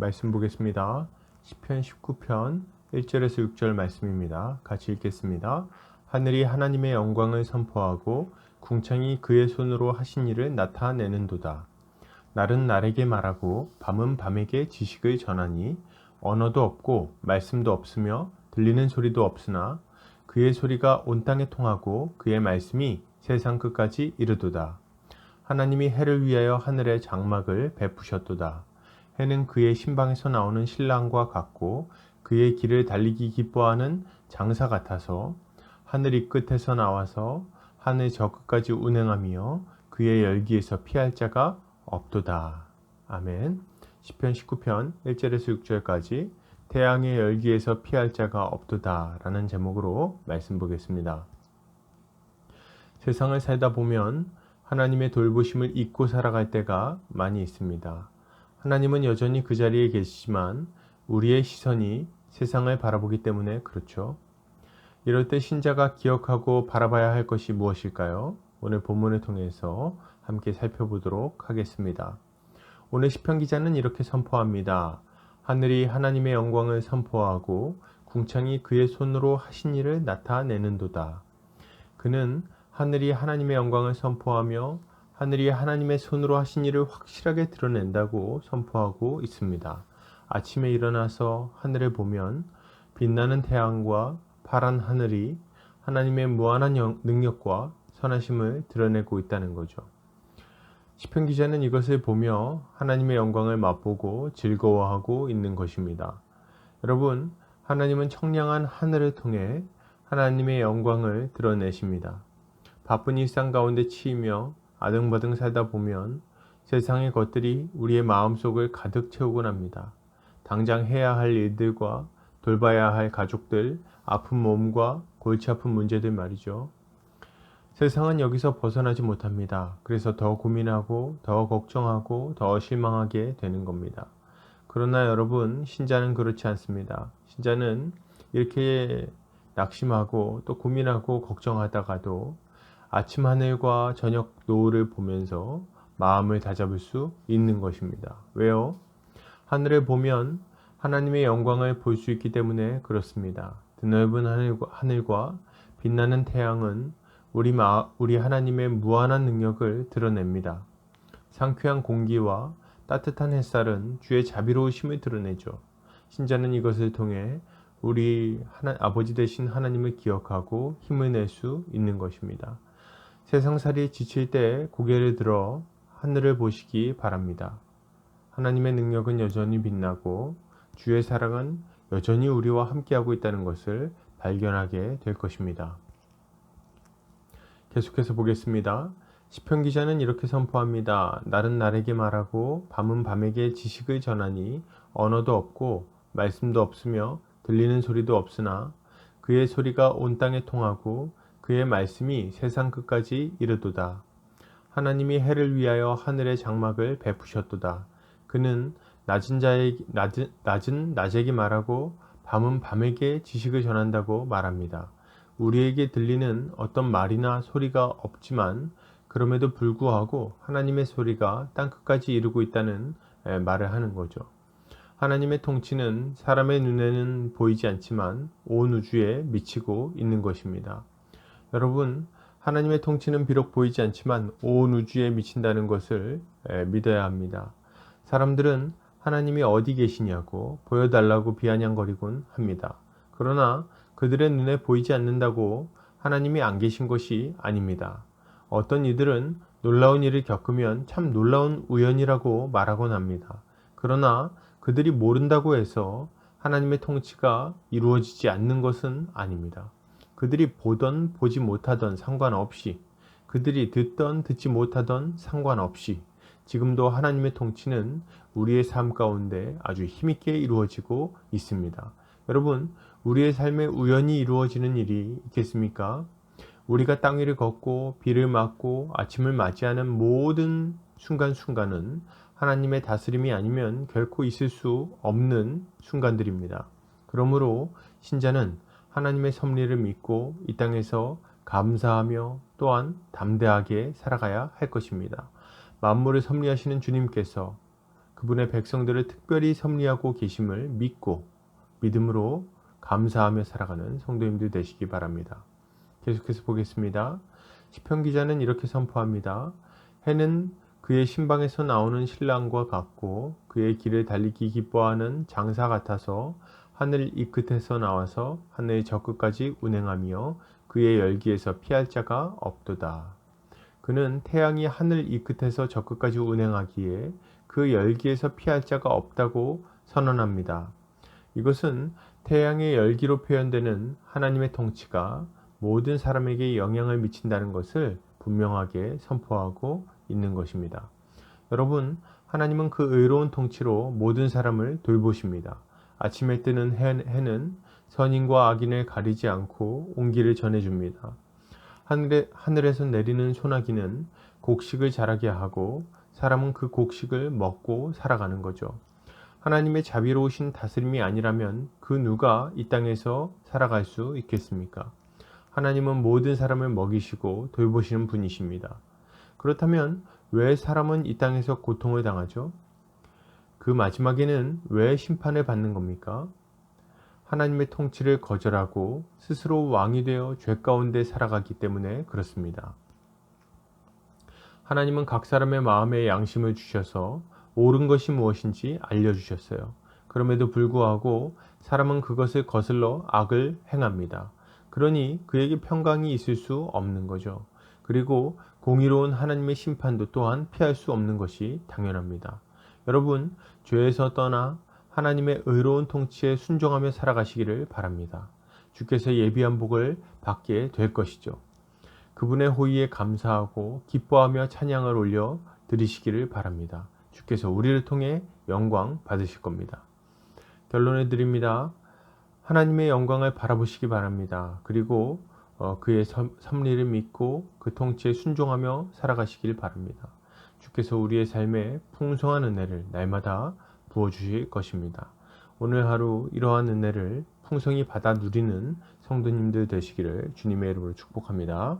말씀 보겠습니다. 10편 19편 1절에서 6절 말씀입니다. 같이 읽겠습니다. 하늘이 하나님의 영광을 선포하고 궁창이 그의 손으로 하신 일을 나타내는도다. 날은 날에게 말하고 밤은 밤에게 지식을 전하니 언어도 없고 말씀도 없으며 들리는 소리도 없으나 그의 소리가 온 땅에 통하고 그의 말씀이 세상 끝까지 이르도다. 하나님이 해를 위하여 하늘의 장막을 베푸셨도다. 해는 그의 신방에서 나오는 신랑과 같고 그의 길을 달리기 기뻐하는 장사 같아서 하늘이 끝에서 나와서 하늘 저 끝까지 운행하며 그의 열기에서 피할 자가 없도다. 아멘. 10편 19편 1절에서 6절까지 태양의 열기에서 피할 자가 없도다 라는 제목으로 말씀 보겠습니다. 세상을 살다 보면 하나님의 돌보심을 잊고 살아갈 때가 많이 있습니다. 하나님은 여전히 그 자리에 계시지만 우리의 시선이 세상을 바라보기 때문에 그렇죠. 이럴 때 신자가 기억하고 바라봐야 할 것이 무엇일까요? 오늘 본문을 통해서 함께 살펴보도록 하겠습니다. 오늘 시편 기자는 이렇게 선포합니다. 하늘이 하나님의 영광을 선포하고 궁창이 그의 손으로 하신 일을 나타내는도다. 그는 하늘이 하나님의 영광을 선포하며 하늘이 하나님의 손으로 하신 일을 확실하게 드러낸다고 선포하고 있습니다. 아침에 일어나서 하늘을 보면 빛나는 태양과 파란 하늘이 하나님의 무한한 능력과 선하심을 드러내고 있다는 거죠. 시편 기자는 이것을 보며 하나님의 영광을 맛보고 즐거워하고 있는 것입니다. 여러분, 하나님은 청량한 하늘을 통해 하나님의 영광을 드러내십니다. 바쁜 일상 가운데 치이며 아등바등 살다 보면 세상의 것들이 우리의 마음속을 가득 채우곤 합니다. 당장 해야 할 일들과 돌봐야 할 가족들, 아픈 몸과 골치 아픈 문제들 말이죠. 세상은 여기서 벗어나지 못합니다. 그래서 더 고민하고 더 걱정하고 더 실망하게 되는 겁니다. 그러나 여러분, 신자는 그렇지 않습니다. 신자는 이렇게 낙심하고 또 고민하고 걱정하다가도 아침 하늘과 저녁 노을을 보면서 마음을 다잡을 수 있는 것입니다. 왜요? 하늘을 보면 하나님의 영광을 볼 수 있기 때문에 그렇습니다. 드넓은 하늘과, 빛나는 태양은 우리, 마, 우리 하나님의 무한한 능력을 드러냅니다. 상쾌한 공기와 따뜻한 햇살은 주의 자비로우심을 드러내죠. 신자는 이것을 통해 우리 하나, 아버지 되신 하나님을 기억하고 힘을 낼 수 있는 것입니다. 세상살이 지칠 때 고개를 들어 하늘을 보시기 바랍니다. 하나님의 능력은 여전히 빛나고 주의 사랑은 여전히 우리와 함께하고 있다는 것을 발견하게 될 것입니다. 계속해서 보겠습니다. 시편 기자는 이렇게 선포합니다. 날은 날에게 말하고 밤은 밤에게 지식을 전하니 언어도 없고 말씀도 없으며 들리는 소리도 없으나 그의 소리가 온 땅에 통하고 그의 말씀이 세상 끝까지 이르도다. 하나님이 해를 위하여 하늘의 장막을 베푸셨도다. 그는 낮은 자의 낮은, 낮은 낮에게 말하고 밤은 밤에게 지식을 전한다고 말합니다. 우리에게 들리는 어떤 말이나 소리가 없지만 그럼에도 불구하고 하나님의 소리가 땅 끝까지 이르고 있다는 말을 하는 거죠. 하나님의 통치는 사람의 눈에는 보이지 않지만 온 우주에 미치고 있는 것입니다. 여러분, 하나님의 통치는 비록 보이지 않지만 온 우주에 미친다는 것을 믿어야 합니다. 사람들은 하나님이 어디 계시냐고 보여달라고 비아냥거리곤 합니다. 그러나 그들의 눈에 보이지 않는다고 하나님이 안 계신 것이 아닙니다. 어떤 이들은 놀라운 일을 겪으면 참 놀라운 우연이라고 말하곤 합니다. 그러나 그들이 모른다고 해서 하나님의 통치가 이루어지지 않는 것은 아닙니다. 그들이 보던 보지 못하던 상관없이 그들이 듣던 듣지 못하던 상관없이 지금도 하나님의 통치는 우리의 삶 가운데 아주 힘있게 이루어지고 있습니다. 여러분, 우리의 삶에 우연히 이루어지는 일이 있겠습니까? 우리가 땅 위를 걷고 비를 맞고 아침을 맞이하는 모든 순간순간은 하나님의 다스림이 아니면 결코 있을 수 없는 순간들입니다. 그러므로 신자는 하나님의 섭리를 믿고 이 땅에서 감사하며 또한 담대하게 살아가야 할 것입니다. 만물을 섭리하시는 주님께서 그분의 백성들을 특별히 섭리하고 계심을 믿고 믿음으로 감사하며 살아가는 성도님들 되시기 바랍니다. 계속해서 보겠습니다. 시편 기자는 이렇게 선포합니다. 해는 그의 신방에서 나오는 신랑과 같고 그의 길을 달리기 기뻐하는 장사 같아서 하늘 이 끝에서 나와서 하늘 저 끝까지 운행하며 그의 열기에서 피할 자가 없도다. 그는 태양이 하늘 이 끝에서 저 끝까지 운행하기에 그 열기에서 피할 자가 없다고 선언합니다. 이것은 태양의 열기로 표현되는 하나님의 통치가 모든 사람에게 영향을 미친다는 것을 분명하게 선포하고 있는 것입니다. 여러분, 하나님은 그 의로운 통치로 모든 사람을 돌보십니다. 아침에 뜨는 해는 선인과 악인을 가리지 않고 온기를 전해줍니다. 하늘에, 하늘에서 내리는 소나기는 곡식을 자라게 하고 사람은 그 곡식을 먹고 살아가는 거죠. 하나님의 자비로우신 다스림이 아니라면 그 누가 이 땅에서 살아갈 수 있겠습니까? 하나님은 모든 사람을 먹이시고 돌보시는 분이십니다. 그렇다면 왜 사람은 이 땅에서 고통을 당하죠? 그 마지막에는 왜 심판을 받는 겁니까? 하나님의 통치를 거절하고 스스로 왕이 되어 죄 가운데 살아가기 때문에 그렇습니다. 하나님은 각 사람의 마음에 양심을 주셔서 옳은 것이 무엇인지 알려주셨어요. 그럼에도 불구하고 사람은 그것을 거슬러 악을 행합니다. 그러니 그에게 평강이 있을 수 없는 거죠. 그리고 공의로운 하나님의 심판도 또한 피할 수 없는 것이 당연합니다. 여러분, 죄에서 떠나 하나님의 의로운 통치에 순종하며 살아가시기를 바랍니다. 주께서 예비한 복을 받게 될 것이죠. 그분의 호의에 감사하고 기뻐하며 찬양을 올려 드리시기를 바랍니다. 주께서 우리를 통해 영광 받으실 겁니다. 결론을 드립니다. 하나님의 영광을 바라보시기 바랍니다. 그리고 어, 그의 섭리를 믿고 그 통치에 순종하며 살아가시길 바랍니다. 주께서 우리의 삶에 풍성한 은혜를 날마다 부어주실 것입니다. 오늘 하루 이러한 은혜를 풍성히 받아 누리는 성도님들 되시기를 주님의 이름으로 축복합니다.